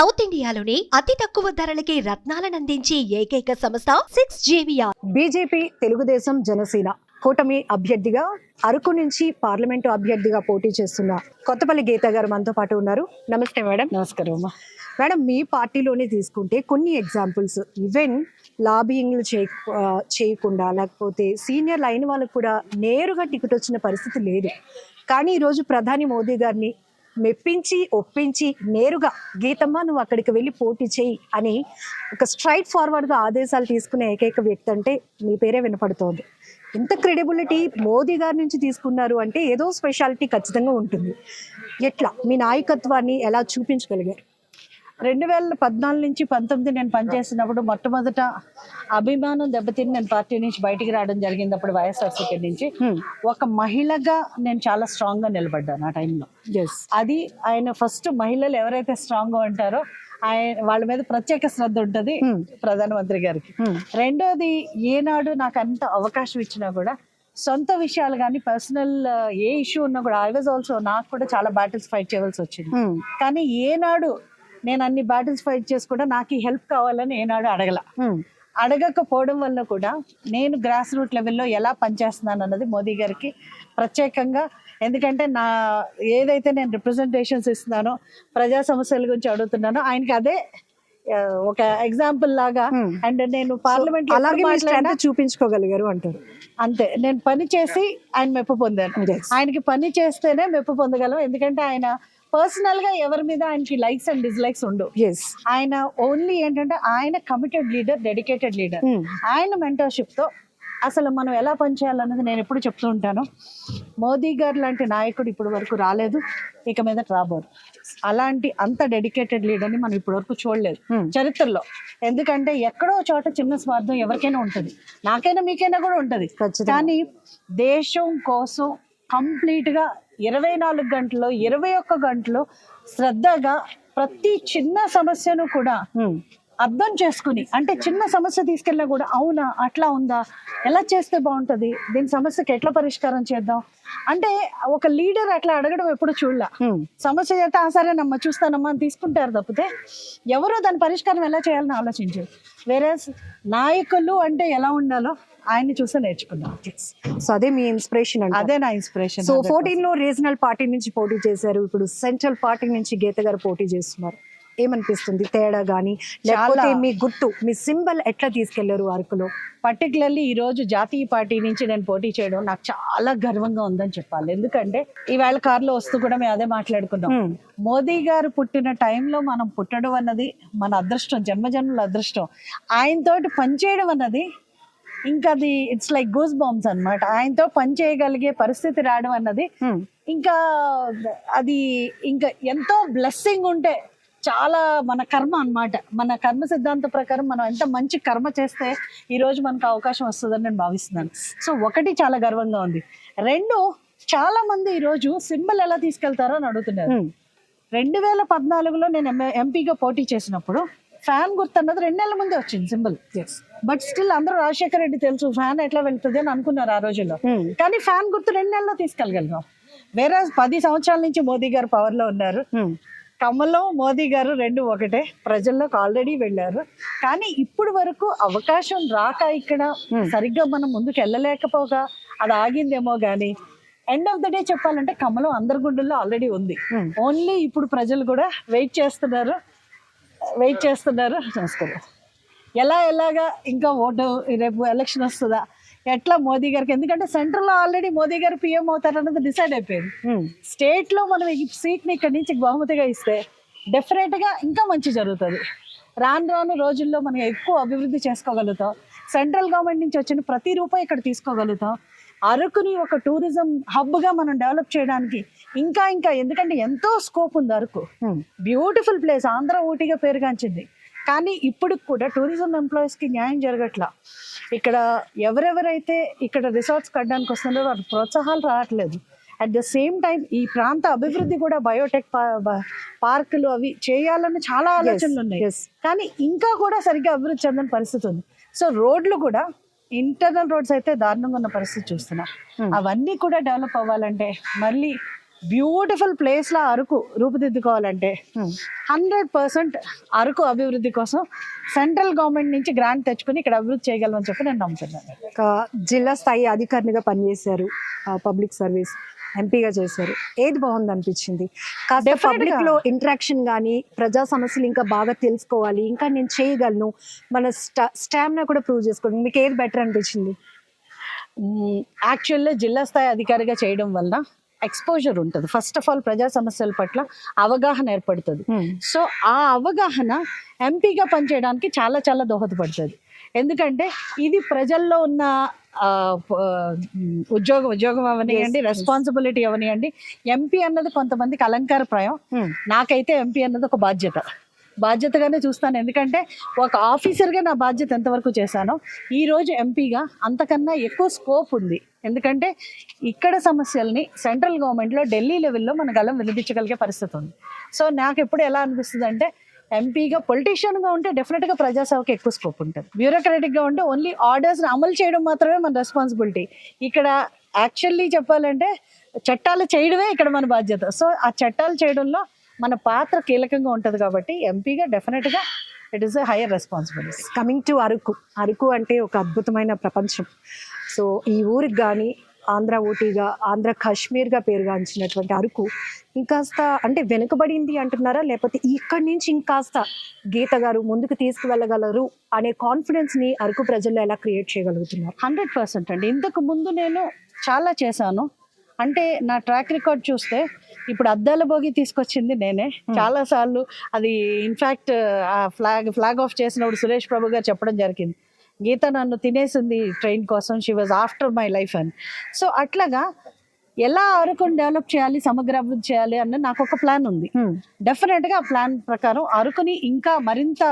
South ఇండియాలోనే అతి తక్కువ ధరలకి రత్నాలనందించే ఏకైక సంస్థ సిక్స్ జేవియా బీజేపీ తెలుగుదేశం జనసేన కూటమి అభ్యర్థిగా అరకు నుంచి పార్లమెంటు అభ్యర్థిగా పోటీ చేస్తున్న కొత్తపల్లి గీత గారు మనతో పాటు ఉన్నారు. నమస్తే మేడం. నమస్కారం అమ్మా. మేడం మీ పార్టీలోనే తీసుకుంటే కొన్ని ఎగ్జాంపుల్స్ ఈవెన్ లాబియింగ్లు చేయ చేయకుండా లేకపోతే సీనియర్ లైన్ వాళ్ళకు కూడా నేరుగా టికెట్ వచ్చిన పరిస్థితి లేదు. కానీ ఈరోజు ప్రధాని మోదీ గారిని మెప్పించి ఒప్పించి నేరుగా గీతమ్మ నువ్వు అక్కడికి వెళ్ళి పోటీ చేయి అని ఒక స్ట్రైట్ ఫార్వర్డ్గా ఆదేశాలు తీసుకునే ఏకైక వ్యక్తి అంటే మీ పేరే వినపడుతోంది. ఇంత క్రెడిబిలిటీ మోదీ గారి నుంచి తీసుకున్నారు అంటే ఏదో స్పెషాలిటీ ఖచ్చితంగా ఉంటుంది. ఎట్లా? మీ నాయకత్వాన్ని ఎలా చూపించగలిగారు? రెండు వేల పద్నాలుగు నుంచి పంతొమ్మిది నేను పనిచేసినప్పుడు మొట్టమొదట అభిమానం దెబ్బతిని నేను పార్టీ నుంచి బయటికి రావడం జరిగింది అప్పుడు వైఎస్ఆర్సీపీ నుంచి. ఒక మహిళగా నేను చాలా స్ట్రాంగ్గా నిలబడ్డాను ఆ టైంలో అది ఆయన ఫస్ట్ మహిళలు ఎవరైతే స్ట్రాంగ్గా ఉంటారో ఆయన వాళ్ళ మీద ప్రత్యేక శ్రద్ధ ఉంటుంది ప్రధానమంత్రి గారికి. రెండోది ఏనాడు నాకు అంత అవకాశం ఇచ్చినా కూడా సొంత విషయాలు కానీ పర్సనల్ ఏ ఇష్యూ ఉన్నా కూడా ఐ వాజ్ ఆల్సో నాకు కూడా చాలా బ్యాటిల్స్ ఫైట్ చేయవలసి వచ్చింది. కానీ ఏనాడు నేను అన్ని బ్యాటిల్స్ ఫైట్ చేసి కూడా నాకు ఈ హెల్ప్ కావాలని ఏనాడు అడగల. అడగకపోవడం వల్ల కూడా నేను గ్రాస్ రూట్ లెవెల్లో ఎలా పనిచేస్తున్నాను అన్నది మోదీ గారికి ప్రత్యేకంగా ఎందుకంటే నా ఏదైతే నేను రిప్రజెంటేషన్స్ ఇస్తున్నానో ప్రజా సమస్యల గురించి అడుగుతున్నానో ఆయనకి అదే ఒక ఎగ్జాంపుల్ లాగా అండ్ నేను పార్లమెంట్ అలాగే చూపించుకోగలిగారు అంటారు. అంతే నేను పని చేసి ఆయన మెప్పు పొందాను. ఆయనకి పని చేస్తేనే మెప్పు పొందగలం ఎందుకంటే ఆయన పర్సనల్గా ఎవరి మీద ఆయనకి లైక్స్ అండ్ డిస్లైక్స్ ఉండవు ఆయన ఓన్లీ ఏంటంటే ఆయన కమిటెడ్ లీడర్ డెడికేటెడ్ లీడర్ ఆయన మెంటర్షిప్తో అసలు మనం ఎలా పనిచేయాలన్నది నేను ఎప్పుడు చెప్తూ ఉంటాను. మోదీ గారు లాంటి నాయకుడు ఇప్పటి వరకు రాలేదు. ఇక మీద రాబోరు అలాంటి అంత డెడికేటెడ్ లీడర్ని మనం ఇప్పటి వరకు చూడలేదు. చరిత్రలో. ఎందుకంటే ఎక్కడో చోట చిన్న స్వార్థం ఎవరికైనా ఉంటుంది. నాకైనా మీకైనా కూడా ఉంటుంది. ఖచ్చితంగా. కానీ దేశం కోసం కంప్లీట్గా ఇరవై నాలుగు గంటలు ఇరవై ఒక్క గంటలు శ్రద్ధగా ప్రతి చిన్న సమస్యను కూడా అర్థం చేసుకుని అంటే చిన్న సమస్య తీసుకెళ్ళినా కూడా అవునా అట్లా ఉందా ఎలా చేస్తే బాగుంటది దీని సమస్యకి ఎట్లా పరిష్కారం చేద్దాం? అంటే ఒక లీడర్ అట్లా అడగడం ఎప్పుడు చూడలా. సమస్య చేస్తే ఆ సరే నమ్మ చూస్తానమ్మా అని తీసుకుంటారు తప్పితే ఎవరో దాని పరిష్కారం ఎలా చేయాలని ఆలోచించారు. వేరే నాయకులు అంటే ఎలా ఉండాలో ఆయన్ని చూస్తే నేర్చుకున్నాం సో అదే మీ ఇన్స్పిరేషన్ అంటే అదే నా ఇన్స్పిరేషన్ సో ఫోర్టీన్లో రీజనల్ పార్టీ నుంచి పోటీ చేశారు. ఇప్పుడు సెంట్రల్ పార్టీ నుంచి గీత గారు పోటీ చేస్తున్నారు. ఏమనిపిస్తుంది? తేడా గానీ? లేకపోతే. మీ గుర్తు మీ సింబల్ ఎట్లా తీసుకెళ్ళారు అరకులో పర్టికులర్లీ ఈ రోజు జాతీయ పార్టీ నుంచి నేను పోటీ చేయడం నాకు చాలా గర్వంగా ఉందని చెప్పాలి. ఎందుకంటే ఈవేళ కారులో వస్తూ కూడా మేము అదే మాట్లాడుకున్నాం. మోదీ గారు పుట్టిన టైంలో మనం పుట్టడం అన్నది మన అదృష్టం జన్మజన్మల అదృష్టం. ఆయనతోటి పనిచేయడం అన్నది ఇంకా అది ఇట్స్ లైక్ గూస్ బాంబ్స్ అన్నమాట. ఆయనతో పని చేయగలిగే పరిస్థితి రావడం అన్నది ఇంకా అది ఇంకా ఎంతో బ్లెస్సింగ్ ఉంటే చాలా మన కర్మ అన్నమాట. మన కర్మ సిద్ధాంత ప్రకారం మనం ఎంత మంచి కర్మ చేస్తే ఈ రోజు మనకు అవకాశం వస్తుందని నేను భావిస్తున్నాను. సో ఒకటి చాలా గర్వంగా ఉంది. రెండు చాలా మంది ఈ రోజు సింబల్ ఎలా తీసుకెళ్తారో అని అడుగుతున్నారు. రెండు వేల పద్నాలుగులో నేను ఎంపీగా పోటీ చేసినప్పుడు ఫ్యాన్ గుర్తు అన్నది రెండు నెలల ముందే వచ్చింది సింబల్. బట్ స్టిల్ అందరూ రాజశేఖర రెడ్డి తెలుసు ఫ్యాన్ ఎట్లా వెళ్తుంది అని అనుకున్నారు ఆ రోజుల్లో. కానీ ఫ్యాన్ గుర్తు రెండు నెలల్లో తీసుకెళ్ళగలిగాం. వేరే పది సంవత్సరాల నుంచి మోదీ గారు పవర్లో ఉన్నారు. కమలం మోదీ గారు రెండు ఒకటే. ప్రజల్లోకి ఆల్రెడీ వెళ్ళారు. కానీ ఇప్పుడు వరకు అవకాశం రాక ఇక్కడ సరిగ్గా మనం ముందుకు వెళ్ళలేకపోగా అది ఆగిందేమో గానీ ఎండ్ ఆఫ్ ద డే చెప్పాలంటే కమలం అందరి గుండెల్లో ఆల్రెడీ ఉంది. ఓన్లీ ఇప్పుడు ప్రజలు కూడా వెయిట్ చేస్తున్నారు. వెయిట్ చేస్తున్నారు. నమస్కారం. ఎలా ఎలాగా ఇంకా ఓటు రేపు ఎలక్షన్ వస్తుందా? ఎట్లా మోదీ గారికి? ఎందుకంటే సెంట్రల్లో ఆల్రెడీ మోదీ గారు పిఎం అవుతారన్నది డిసైడ్ అయిపోయింది. స్టేట్లో మనం ఈ సీట్ని ఇక్కడి నుంచి బహుమతిగా ఇస్తే డెఫినెట్గా ఇంకా మంచి జరుగుతుంది. రాను రాను రోజుల్లో మనం ఎక్కువ అభివృద్ధి చేసుకోగలుగుతాం. సెంట్రల్ గవర్నమెంట్ నుంచి వచ్చిన ప్రతి రూపాయి ఇక్కడ తీసుకోగలుగుతాం. అరకుని ఒక టూరిజం హబ్గా మనం డెవలప్ చేయడానికి ఇంకా ఇంకా ఎందుకంటే ఎంతో స్కోప్ ఉంది అరకు. బ్యూటిఫుల్ ప్లేస్ ఆంధ్ర ఊటీగా పేరుగాంచింది. కానీ ఇప్పుడు కూడా టూరిజం ఎంప్లాయీస్కి న్యాయం జరగట్లా. ఇక్కడ ఎవరెవరైతే ఇక్కడ రిసార్ట్స్ కట్టడానికి వస్తున్నారో వారికి ప్రోత్సాహాలు రావట్లేదు. అట్ ద సేమ్ టైం ఈ ప్రాంత అభివృద్ధి కూడా బయోటెక్ పార్కులు అవి చేయాలని చాలా ఆలోచనలు ఉన్నాయి. కానీ ఇంకా కూడా సరిగ్గా అభివృద్ధి చెందని పరిస్థితి ఉంది. సో రోడ్లు కూడా ఇంటర్నల్ రోడ్స్ అయితే దారుణంగా ఉన్న పరిస్థితి చూస్తున్నాం. అవన్నీ కూడా డెవలప్ అవ్వాలంటే మళ్ళీ బ్యూటిఫుల్ ప్లేస్లో అరకు రూపుదిద్దుకోవాలంటే Hmm. హండ్రెడ్ పర్సెంట్ అరకు అభివృద్ధి కోసం సెంట్రల్ గవర్నమెంట్ నుంచి గ్రాంట్ తెచ్చుకుని ఇక్కడ అభివృద్ధి చేయగలమని చెప్పి నేను నమ్ముతున్నాను. జిల్లా స్థాయి అధికారినిగా పనిచేశారు పబ్లిక్ సర్వీస్ ఎంపీగా చేశారు. ఏది బాగుంది అనిపించింది? పబ్లిక్. లో ఇంటరాక్షన్ కానీ ప్రజా సమస్యలు ఇంకా బాగా తెలుసుకోవాలి ఇంకా నేను చేయగలను మన స్టామినా కూడా ప్రూవ్ చేసుకోండి మీకు ఏది బెటర్ అనిపించింది? యాక్చువల్లీ జిల్లా స్థాయి అధికారిగా చేయడం వలన ఎక్స్పోజర్ ఉంటుంది. ఫస్ట్ ఆఫ్ ఆల్ ప్రజా సమస్యల పట్ల అవగాహన ఏర్పడుతుంది. సో ఆ అవగాహన ఎంపీగా పనిచేయడానికి చాలా చాలా దోహదపడుతుంది. ఎందుకంటే ఇది ప్రజల్లో ఉన్న ఉద్యోగం ఉద్యోగం అవనియండి. రెస్పాన్సిబిలిటీ అవనియండి. ఎంపీ అన్నది కొంతమందికి అలంకారప్రాయం నాకైతే ఎంపీ అన్నది ఒక బాధ్యత. బాధ్యతగానే చూస్తాను. ఎందుకంటే ఒక ఆఫీసర్గా నా బాధ్యత ఎంతవరకు చేశానో ఈ రోజు ఎంపీగా అంతకన్నా ఎక్కువ స్కోప్ ఉంది. ఎందుకంటే ఇక్కడ సమస్యల్ని సెంట్రల్ గవర్నమెంట్లో ఢిల్లీ లెవెల్లో మన గలం వినిపించగలిగే పరిస్థితి ఉంది. సో నాకు ఎప్పుడు ఎలా అనిపిస్తుంది అంటే ఎంపీగా పొలిటీషియన్గా ఉంటే డెఫినెట్గా ప్రజాసేవకి ఎక్కువ స్కోప్ ఉంటుంది. బ్యూరోక్రాటిక్గా ఉంటే ఓన్లీ ఆర్డర్స్ని అమలు చేయడం మాత్రమే మన రెస్పాన్సిబిలిటీ ఇక్కడ యాక్చువల్లీ చెప్పాలంటే చట్టాలు చేయడమే ఇక్కడ మన బాధ్యత. సో ఆ చట్టాలు చేయడంలో మన పాత్ర కీలకంగా ఉంటుంది కాబట్టి ఎంపీగా డెఫినెట్గా it is a higher responsibility coming to Araku Araku అంటే ఒక అద్భుతమైన ప్రపంచం. సో ఈ ఊరికి కానీ ఆంధ్ర ఊటీగా ఆంధ్ర కాశ్మీర్గా పేరుగాంచినటువంటి అరకు ఇంకాస్త అంటే వెనుకబడింది అంటున్నారా? లేకపోతే ఇక్కడి నుంచి ఇంకాస్త గీత గారు ముందుకు తీసుకువెళ్ళగలరు అనే కాన్ఫిడెన్స్ని అరకు ప్రజల్లో ఎలా క్రియేట్ చేయగలుగుతున్నారు? హండ్రెడ్ పర్సెంట్ అండి. ఇంతకు ముందు నేను చాలా చేశాను. అంటే నా ట్రాక్ రికార్డ్ చూస్తే ఇప్పుడు అద్దాల భోగి తీసుకొచ్చింది నేనే. చాలా సార్లు అది ఇన్ఫ్యాక్ట్ ఆ ఫ్లాగ్ ఫ్లాగ్ ఆఫ్ చేసినప్పుడు సురేష్ ప్రభు గారు చెప్పడం జరిగింది. గీత నన్ను తినేసింది ట్రైన్ కోసం she was after my life అని. సో అట్లాగా ఎలా అరకుని డెవలప్ చేయాలి సమగ్ర అభివృద్ధి చేయాలి అన్న నాకు ఒక ప్లాన్ ఉంది. డెఫినెట్గా ఆ ప్లాన్ ప్రకారం అరకుని ఇంకా మరింత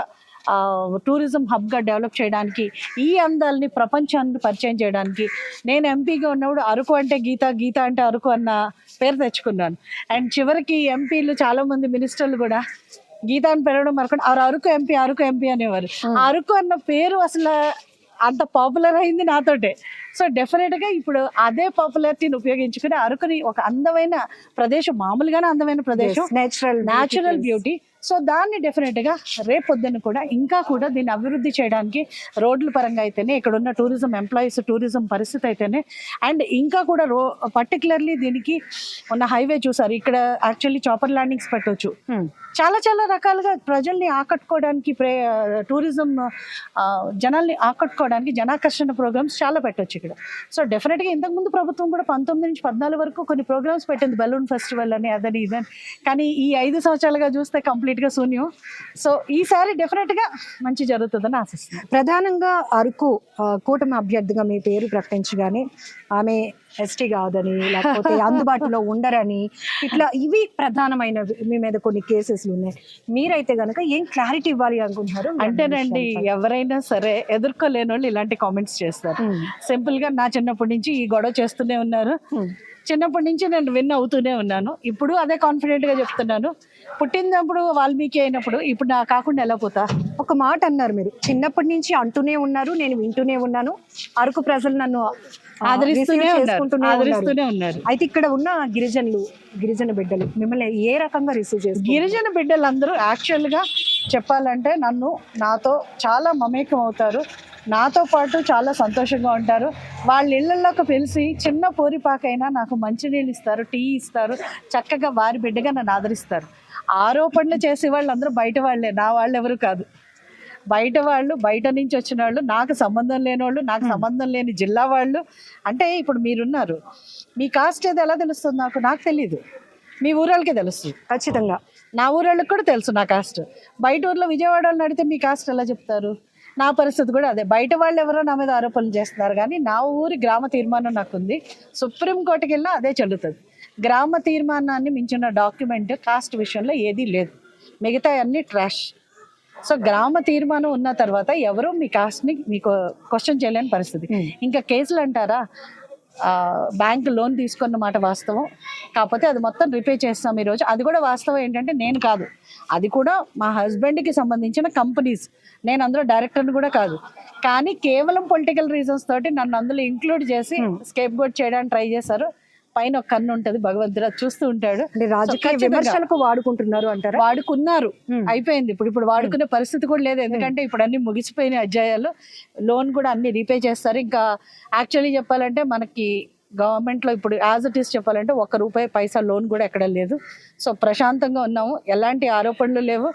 టూరిజం హబ్గా డెవలప్ చేయడానికి ఈ అందాలని ప్రపంచానికి పరిచయం చేయడానికి నేను ఎంపీగా ఉన్నప్పుడు అరకు అంటే గీత గీత అంటే అరకు అన్న పేరు తెచ్చుకున్నాను. అండ్ చివరికి ఎంపీలు చాలా మంది మినిస్టర్లు కూడా గీత అని పెరగడం మరొకటి ఆ అరకు ఎంపీ అరకు ఎంపీ అనేవారు. అరకు అన్న పేరు అసలు అంత పాపులర్ అయింది నాతోటే. సో డెఫినెట్గా ఇప్పుడు అదే పాపులారిటీని ఉపయోగించుకుని అరకుని ఒక అందమైన ప్రదేశం మామూలుగానే అందమైన ప్రదేశం. నేచురల్ న్యాచురల్ బ్యూటీ సో దాన్ని డెఫినెట్గా రేపొద్దున కూడా ఇంకా కూడా దీన్ని అభివృద్ధి చేయడానికి రోడ్ల పరంగా అయితేనే ఇక్కడ ఉన్న టూరిజం ఎంప్లాయీస్ టూరిజం పరిస్థితి అయితేనే అండ్ ఇంకా కూడా రో పర్టికులర్లీ దీనికి ఉన్న హైవే చూసారు. ఇక్కడ యాక్చువల్లీ చాపర్ ల్యాండింగ్స్ పెట్టవచ్చు చాలా చాలా రకాలుగా ప్రజల్ని ఆకట్టుకోవడానికి ప్రే టూరిజం జనాల్ని ఆకట్టుకోవడానికి జనాకర్షణ ప్రోగ్రామ్స్ చాలా పెట్టొచ్చు ఇక్కడ. సో డెఫినెట్గా ఇంతకుముందు ప్రభుత్వం కూడా పంతొమ్మిది నుంచి పద్నాలుగు వరకు కొన్ని ప్రోగ్రామ్స్ పెట్టింది. బెలూన్ ఫెస్టివల్ అని అదని ఇదని. కానీ ఈ ఐదు సంవత్సరాలుగా చూస్తే కంప్లీట్గా శూన్యం. సో ఈసారి డెఫినెట్గా మంచి జరుగుతుందని ఆశిస్తున్నాను. ప్రధానంగా అరకు కూటమి అభ్యర్థిగా మీ పేరు ప్రకటించగానే ఆమె ఎస్టీ కాదని లేకపోతే అందుబాటులో ఉండరని ఇట్లా ఇవి ప్రధానమైనవి మీ మీద కొన్ని కేసెస్లు ఉన్నాయి మీరైతే గనక ఏం క్లారిటీ ఇవ్వాలి అనుకుంటున్నారు అంటేనండి? ఎవరైనా సరే ఎదుర్కోలేని వాళ్ళు ఇలాంటి కామెంట్స్ చేస్తారు. సింపుల్గా నా చిన్నప్పటి నుంచి ఈ గొడవ చేస్తూనే ఉన్నారు. చిన్నప్పటి నుంచి నేను విన్ అవుతూనే ఉన్నాను. ఇప్పుడు అదే కాన్ఫిడెంట్గా చెప్తున్నాను. పుట్టినప్పుడు వాల్మీకి అయినప్పుడు ఇప్పుడు నా కాకుండా ఎలా పోతా? ఒక మాట అన్నారు మీరు. చిన్నప్పటి నుంచి అంటూనే ఉన్నారు నేను వింటూనే ఉన్నాను. అరకు ప్రజలు నన్ను ఆదరిస్తూనే. ఆదరిస్తూనే ఉన్నారు. అయితే ఇక్కడ ఉన్న గిరిజనులు గిరిజన బిడ్డలు మిమ్మల్ని ఏ రకంగా రిసీవ్ చేస్తారు గిరిజన బిడ్డలందరూ యాక్చువల్గా చెప్పాలంటే నన్ను నాతో చాలా మమేకం అవుతారు. నాతో పాటు చాలా సంతోషంగా ఉంటారు. వాళ్ళ ఇళ్ళలోకి పిలిచి చిన్న పోరిపాకైనా నాకు మంచినీళ్ళు ఇస్తారు టీ ఇస్తారు చక్కగా వారి బిడ్డగా నన్ను ఆదరిస్తారు. ఆరోపణలు చేసే వాళ్ళందరూ బయట వాళ్ళే నా వాళ్ళు ఎవరు కాదు. బయట వాళ్ళు బయట నుంచి వచ్చిన వాళ్ళు నాకు సంబంధం లేని వాళ్ళు నాకు సంబంధం లేని జిల్లా వాళ్ళు. అంటే ఇప్పుడు మీరున్నారు. మీ కాస్ట్ ఏది ఎలా తెలుస్తుంది నాకు? నాకు తెలియదు మీ ఊరాళ్ళకే తెలుస్తుంది. ఖచ్చితంగా. నా ఊరోళ్ళకి కూడా తెలుసు నా కాస్ట్. బయట ఊర్లో విజయవాడ వాళ్ళని అడిగితే మీ కాస్ట్ ఎలా చెప్తారు? నా పరిస్థితి కూడా అదే. బయట వాళ్ళు ఎవరో నా మీద ఆరోపణలు చేస్తున్నారు కానీ నా ఊరి గ్రామ తీర్మానం నాకు ఉంది సుప్రీంకోర్టుకి వెళ్ళినా అదే చెల్లుతుంది. గ్రామ తీర్మానాన్ని మించిన డాక్యుమెంట్ కాస్ట్ విషయంలో ఏదీ లేదు. మిగతా అన్ని ట్రాష్. సో గ్రామ తీర్మానం ఉన్న తర్వాత ఎవరు మీ కాస్ట్ని మీకు క్వశ్చన్ చేయలేని పరిస్థితి. ఇంకా కేసులు అంటారా? బ్యాంక్ లోన్ తీసుకున్న మాట వాస్తవం. కాకపోతే అది మొత్తం రిపే చేస్తాం ఈరోజు. అది కూడా వాస్తవం ఏంటంటే నేను కాదు. అది కూడా మా హస్బెండ్కి సంబంధించిన కంపెనీస్ నేను అందులో డైరెక్టర్ని కూడా కాదు. కానీ కేవలం పొలిటికల్ రీజన్స్ తోటి నన్ను అందులో ఇంక్లూడ్ చేసి స్కేప్ గోట్ చేయడానికి ట్రై చేశారు. పైన ఒక కన్ను ఉంటది భగవంతుడు చూస్తూ ఉంటాడు. రాజకీయ. విమర్శలకు వాడుకుంటున్నారు అంటారా? వాడుకున్నారు. Hmm. అయిపోయింది. ఇప్పుడు ఇప్పుడు వాడుకునే పరిస్థితి కూడా లేదు. ఎందుకంటే ఇప్పుడు అన్ని ముగిసిపోయిన అధ్యాయాలు. లోన్ కూడా అన్ని రీపే చేస్తారు. ఇంకా యాక్చువల్లీ చెప్పాలంటే మనకి గవర్నమెంట్లో ఇప్పుడు యాజ్ ఇట్ ఈస్ చెప్పాలంటే ఒక్క రూపాయి పైసా లోన్ కూడా ఎక్కడ లేదు. సో ప్రశాంతంగా ఉన్నాము. ఎలాంటి ఆరోపణలు లేవు.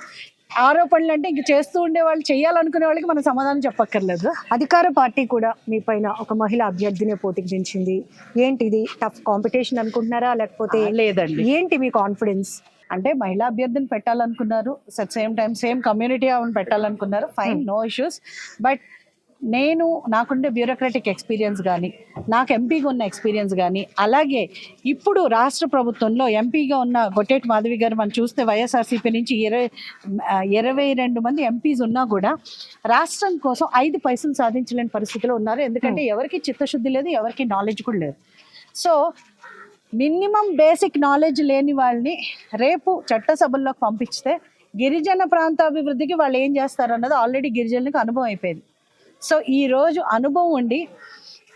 ఆరోపణలు అంటే ఇంక చేస్తూ ఉండే వాళ్ళు చేయాలనుకునే వాళ్ళకి మనం సమాధానం చెప్పక్కర్లేదు. అధికార పార్టీ కూడా మీ పైన ఒక మహిళ అభ్యర్థిని పోటీకి దించింది. ఏంటి ఇది టఫ్ కాంపిటీషన్ అనుకుంటున్నారా? లేకపోతే లేదండి. ఏంటి మీ కాన్ఫిడెన్స్ అంటే మహిళా అభ్యర్థిని పెట్టాలనుకున్నారు. సేమ్ టైం సేమ్ కమ్యూనిటీ ఆమెను పెట్టాలనుకున్నారు. ఫైన్ నో ఇష్యూస్ బట్ నేను నాకుండే బ్యూరోక్రటిక్ ఎక్స్పీరియన్స్ కానీ నాకు ఎంపీగా ఉన్న ఎక్స్పీరియన్స్ కానీ అలాగే ఇప్పుడు రాష్ట్ర ప్రభుత్వంలో ఎంపీగా ఉన్న గొట్టేటి మాధవి గారు మనం చూస్తే వైఎస్ఆర్సీపీ నుంచి ఇరవై ఇరవై రెండు మంది ఎంపీస్ ఉన్నా కూడా రాష్ట్రం కోసం ఐదు పైసలు సాధించలేని పరిస్థితిలో ఉన్నారు. ఎందుకంటే ఎవరికి చిత్తశుద్ధి లేదు ఎవరికి నాలెడ్జ్ కూడా లేదు. సో మినిమం బేసిక్ నాలెడ్జ్ లేని వాళ్ళని రేపు చట్టసభల్లోకి పంపిస్తే గిరిజన ప్రాంత అభివృద్ధికి వాళ్ళు ఏం చేస్తారు అన్నది ఆల్రెడీ గిరిజనులకు అనుభవం అయిపోయింది. సో ఈ రోజు అనుభవం ఉండి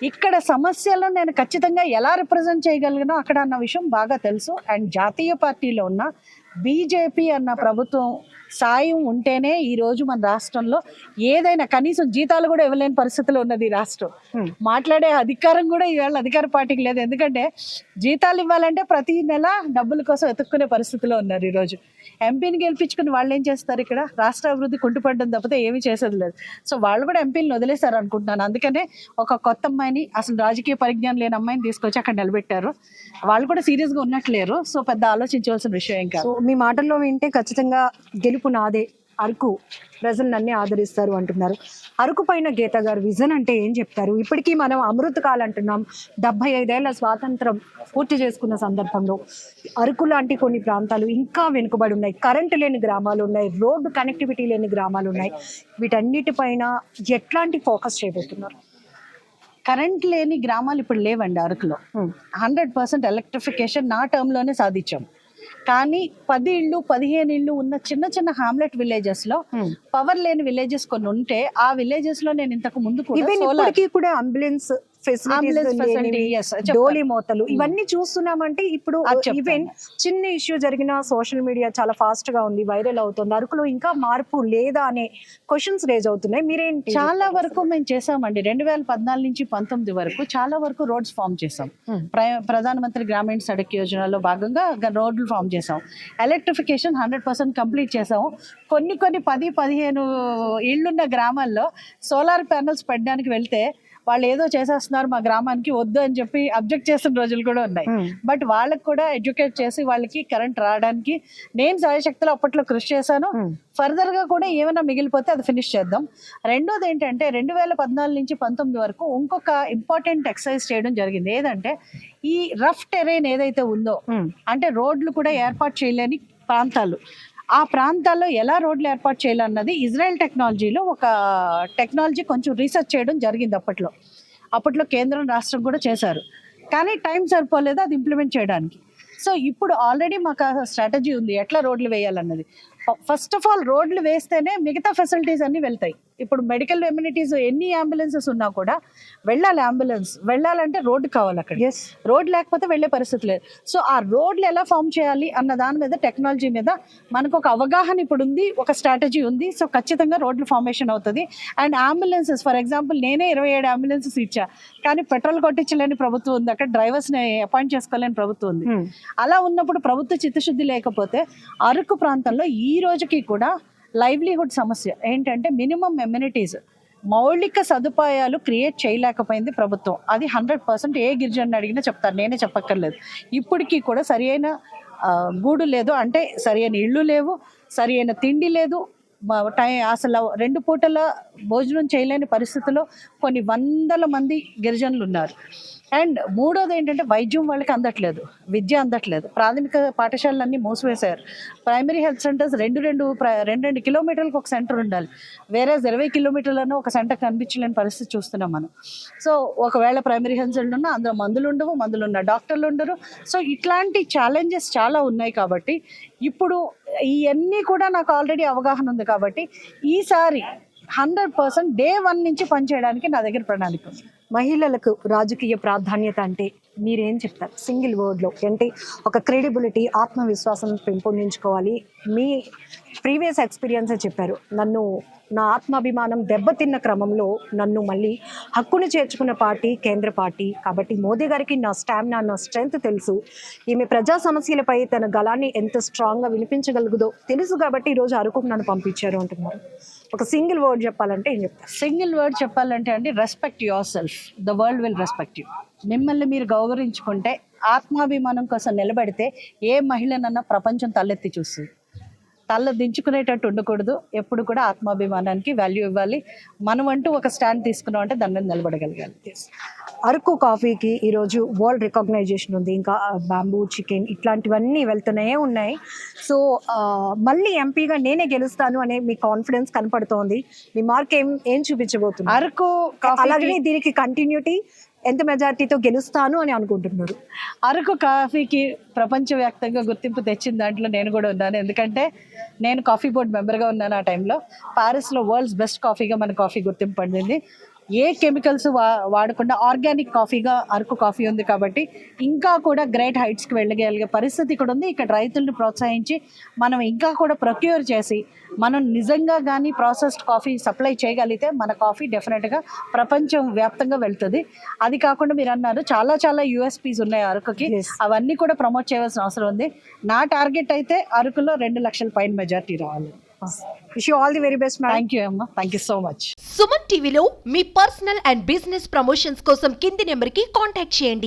ఇక్కడ సమస్యలను నేను ఖచ్చితంగా ఎలా రిప్రజెంట్ చేయగలిగినో అక్కడ అన్న విషయం బాగా తెలుసు. అండ్ జాతీయ పార్టీలో ఉన్న బీజేపీ అన్న ప్రభుత్వం సాయం ఉంటేనే ఈ రోజు మన రాష్ట్రంలో ఏదైనా కనీసం జీతాలు కూడా ఇవ్వలేని పరిస్థితిలో ఉన్నది ఈ రాష్ట్రం. మాట్లాడే అధికారం కూడా ఈవేళ అధికార పార్టీకి లేదు. ఎందుకంటే జీతాలు ఇవ్వాలంటే ప్రతి నెల డబ్బుల కోసం వెతుక్కునే పరిస్థితిలో ఉన్నారు ఈరోజు ఎంపీని గెలిపించుకుని వాళ్ళు ఏం చేస్తారు ఇక్కడ? రాష్ట్ర అభివృద్ధి కుంటుపడడం తప్పితే ఏమీ చేసేది లేదు. సో వాళ్ళు కూడా ఎంపీని వదిలేశారు అనుకుంటున్నాను. అందుకనే ఒక కొత్త అమ్మాయిని అసలు రాజకీయ పరిజ్ఞానం లేని అమ్మాయిని తీసుకొచ్చి అక్కడ నిలబెట్టారు. వాళ్ళు కూడా సీరియస్గా ఉన్నట్లేరు సో పెద్ద ఆలోచించవలసిన విషయం ఇంకా మీ మాటల్లో వింటే ఖచ్చితంగా గెలుపు నాదే. అరకు ప్రజలు నన్నే ఆదరిస్తారు అంటున్నారు. అరకు పైన గీత గారు విజన్ అంటే ఏం చెప్తారు? ఇప్పటికీ మనం అమృత కాలం అంటున్నాం. డెబ్బై ఐదేళ్ళ స్వాతంత్రం పూర్తి చేసుకున్న సందర్భంలో అరకు లాంటి కొన్ని ప్రాంతాలు ఇంకా వెనుకబడి ఉన్నాయి. కరెంటు లేని గ్రామాలు ఉన్నాయి. రోడ్డు కనెక్టివిటీ లేని గ్రామాలు ఉన్నాయి. వీటన్నిటిపైన ఎట్లాంటి ఫోకస్ చేయబోతున్నారు? కరెంట్ లేని గ్రామాలు ఇప్పుడు లేవండి అరకులో. హండ్రెడ్ పర్సెంట్ ఎలక్ట్రిఫికేషన్ నా టర్మ్లోనే సాధించాం. కానీ పది ఇళ్ళు పదిహేను ఇళ్ళు ఉన్న చిన్న చిన్న హామ్లెట్ విలేజెస్లో. పవర్ లేని విలేజెస్ కొన్ని ఉంటే ఆ విలేజెస్లో నేను ఇంతకు ముందు కూడా అంబులెన్స్ ఫెసిలిటీస్. డోలీ మోతలు ఇవన్నీ చూస్తున్నామంటే ఇప్పుడు. ఈవెన్ చిన్న ఇష్యూ జరిగిన సోషల్ మీడియా చాలా ఫాస్ట్గా ఉంది వైరల్ అవుతుంది అరకులో ఇంకా మార్పు లేదా అనే క్వశ్చన్స్ రేజ్ అవుతున్నాయి. మీరేంటి చాలా వరకు మేము చేసామండి రెండు వేల పద్నాలుగు నుంచి పంతొమ్మిది వరకు చాలా వరకు రోడ్స్ ఫామ్ చేసాం Hmm. ప్ర- ప్రధానమంత్రి గ్రామీణ సడక్ యోజనలో భాగంగా రోడ్లు ఫామ్ చేసాం ఎలక్ట్రిఫికేషన్ హండ్రెడ్ పర్సెంట్ కంప్లీట్ చేసాము కొన్ని కొన్ని పది పదిహేను ఇళ్ళున్న గ్రామాల్లో సోలార్ ప్యానల్స్ పెట్టడానికి వెళ్తే వాళ్ళు ఏదో చేసేస్తున్నారు మా గ్రామానికి వద్దు అని చెప్పి అబ్జెక్ట్ చేసిన రోజులు కూడా ఉన్నాయి Hmm. బట్ వాళ్ళకి కూడా ఎడ్యుకేట్ చేసి వాళ్ళకి కరెంట్ రావడానికి నేను సాయశక్తిలో అప్పట్లో కృషి చేశాను Hmm. ఫర్దర్గా కూడా ఏమైనా మిగిలిపోతే అది ఫినిష్ చేద్దాం రెండోది ఏంటంటే రెండు వేల పద్నాలుగు నుంచి పంతొమ్మిది వరకు ఇంకొక ఇంపార్టెంట్ ఎక్సర్సైజ్ చేయడం జరిగింది ఏదంటే ఈ రఫ్ టెరైన్ ఏదైతే ఉందో Hmm. అంటే రోడ్లు కూడా ఏర్పాటు చేయలేని ప్రాంతాలు ఆ ప్రాంతాల్లో ఎలా రోడ్లు ఏర్పాటు చేయాలన్నది ఇజ్రాయెల్ టెక్నాలజీలో ఒక టెక్నాలజీ కొంచెం రీసెర్చ్ చేయడం జరిగింది అప్పట్లో. అప్పట్లో కేంద్రం రాష్ట్రం కూడా చేశారు. కానీ టైం సరిపోలేదు అది ఇంప్లిమెంట్ చేయడానికి. సో ఇప్పుడు ఆల్రెడీ మాకు ఆ స్ట్రాటజీ ఉంది. ఎట్లా రోడ్లు వేయాలన్నది. ఫస్ట్ ఆఫ్ ఆల్ రోడ్లు వేస్తేనే మిగతా ఫెసిలిటీస్ అన్నీ వెళ్తాయి. ఇప్పుడు మెడికల్ ఎమ్యూనిటీస్ ఎన్ని అంబులెన్సెస్ ఉన్నా కూడా వెళ్ళాలి అంబులెన్స్ వెళ్ళాలంటే రోడ్డు కావాలి అక్కడ. ఎస్ రోడ్ లేకపోతే వెళ్ళే పరిస్థితి లేదు. సో ఆ రోడ్లు ఎలా ఫామ్ చేయాలి అన్న దాని మీద టెక్నాలజీ మీద మనకు ఒక అవగాహన ఇప్పుడు ఉంది ఒక స్ట్రాటజీ ఉంది. సో ఖచ్చితంగా రోడ్లు ఫార్మేషన్ అవుతుంది. అండ్ అంబులెన్సెస్ ఫర్ ఎగ్జాంపుల్ నేనే ఇరవై ఏడు అంబులెన్సెస్ ఇచ్చా. కానీ పెట్రోల్ కొట్టించలేని ప్రభుత్వం ఉంది. అక్కడ డ్రైవర్స్ని అపాయింట్ చేసుకోలేని ప్రభుత్వం ఉంది. అలా ఉన్నప్పుడు ప్రభుత్వ చిత్తశుద్ధి లేకపోతే అరకు ప్రాంతంలో ఈ రోజుకి కూడా లైవ్లీహుడ్ సమస్య. ఏంటంటే మినిమం ఎమ్యూనిటీస్ మౌలిక సదుపాయాలు క్రియేట్ చేయలేకపోయింది ప్రభుత్వం. అది హండ్రెడ్ పర్సెంట్ ఏ గిరిజన అడిగినా చెప్తారు. నేనే చెప్పక్కర్లేదు. ఇప్పటికీ కూడా సరి అయిన గూడు లేదు. అంటే సరి అయిన ఇళ్ళు లేవు సరి అయిన తిండి లేదు. టైం అసలు రెండు పూటల భోజనం చేయలేని పరిస్థితిలో కొన్ని వందల మంది గిరిజనులు ఉన్నారు. అండ్ మూడోది ఏంటంటే వైద్యం వాళ్ళకి అందట్లేదు విద్య అందట్లేదు. ప్రాథమిక పాఠశాలలన్నీ మూసివేశారు. ప్రైమరీ హెల్త్ సెంటర్స్ రెండు రెండు రెండు రెండు కిలోమీటర్లకు ఒక సెంటర్ ఉండాలి. వేరే ఇరవై కిలోమీటర్లను ఒక సెంటర్ కనిపించలేని పరిస్థితి చూస్తున్నాం మనం. సో ఒకవేళ ప్రైమరీ హెల్త్ సెంటర్ ఉన్నా అందులో మందులు ఉండవు మందులు ఉన్న డాక్టర్లు ఉండరు. సో ఇట్లాంటి ఛాలెంజెస్ చాలా ఉన్నాయి కాబట్టి ఇప్పుడు ఇవన్నీ కూడా నాకు ఆల్రెడీ అవగాహన ఉంది కాబట్టి ఈసారి హండ్రెడ్ పర్సెంట్ డే వన్ నుంచి పనిచేయడానికి నా దగ్గర ప్రణాళిక ఉంది. మహిళలకు రాజకీయ ప్రాధాన్యత అంటే మీరేం చెప్తారు? సింగిల్ వర్డ్లో అంటే ఒక క్రెడిబిలిటీ ఆత్మవిశ్వాసం పెంపొందించుకోవాలి. మీ ప్రీవియస్ ఎక్స్పీరియన్సే చెప్పారు. నన్ను నా ఆత్మాభిమానం దెబ్బతిన్న క్రమంలో నన్ను మళ్ళీ హక్కును చేర్చుకున్న పార్టీ కేంద్ర పార్టీ. కాబట్టి మోదీ గారికి నా స్టామినా నా స్ట్రెంగ్త్ తెలుసు. ఈమె ప్రజా సమస్యలపై తన గలాన్ని ఎంత స్ట్రాంగ్గా వినిపించగలుగుదో తెలుసు కాబట్టి ఈరోజు అరకుకు నన్ను పంపించారు అంటున్నారు. ఒక సింగిల్ వర్డ్ చెప్పాలంటే ఏం చెప్తారు? సింగిల్ వర్డ్ చెప్పాలంటే అండి respect yourself the world will respect you మిమ్మల్ని మీరు గౌరవించుకుంటే ఆత్మాభిమానం కోసం నిలబడితే ఏ మహిళనన్నా ప్రపంచం తలెత్తి చూస్తుంది. తల దించుకునేటట్టు ఉండకూడదు. ఎప్పుడు కూడా ఆత్మాభిమానానికి వాల్యూ ఇవ్వాలి. మనం అంటూ ఒక స్టాండ్ తీసుకున్నాం అంటే దాని మీద నిలబడగలగాలి. అరకు కాఫీకి ఈరోజు వరల్డ్ రికగ్నైజేషన్ ఉంది. ఇంకా బాంబూ చికెన్ ఇట్లాంటివన్నీ వెళ్తూనే ఉన్నాయి. సో మళ్ళీ ఎంపీగా నేనే గెలుస్తాను అనే మీ కాన్ఫిడెన్స్ కనపడుతోంది. మీ మార్క్ ఏం ఏం చూపించబోతున్నారు? అరకు అలాగే దీనికి కంటిన్యూటీ ఎంత మెజారిటీతో గెలుస్తాను అని అనుకుంటున్నారు. అరకు కాఫీకి ప్రపంచవ్యాప్తంగా గుర్తింపు తెచ్చిన దాంట్లో నేను కూడా ఉన్నాను. ఎందుకంటే నేను కాఫీ బోర్డ్ మెంబర్గా ఉన్నాను ఆ టైంలో. ప్యారిస్లో వరల్డ్స్ బెస్ట్ కాఫీగా మన కాఫీ గుర్తింపు పడింది ఏ కెమికల్స్ వా వాడకుండా ఆర్గానిక్ కాఫీగా అరకు కాఫీ ఉంది కాబట్టి ఇంకా కూడా గ్రేట్ హైట్స్కి వెళ్ళగలిగే పరిస్థితి కూడా ఉంది. ఇక్కడ రైతుల్ని ప్రోత్సహించి మనం ఇంకా కూడా ప్రొక్యూర్ చేసి మనం నిజంగా కానీ ప్రాసెస్డ్ కాఫీ సప్లై చేయగలిగితే మన కాఫీ డెఫినెట్గా ప్రపంచం వ్యాప్తంగా వెళ్తుంది. అది కాకుండా మీరు అన్నారు చాలా చాలా యూఎస్పీస్ ఉన్నాయి అరకుకి. అవన్నీ కూడా ప్రమోట్ చేయవలసిన అవసరం ఉంది. నా టార్గెట్ అయితే అరకులో రెండు లక్షల పైన మెజార్టీ రావాలి. Wish all the very best madam thank you అమ్మా thank you so much Suman టీవీలో మీ పర్సనల్ అండ్ బిజినెస్ ప్రమోషన్స్ కోసం కింది నెంబర్కి కాంటాక్ట్ చేయండి.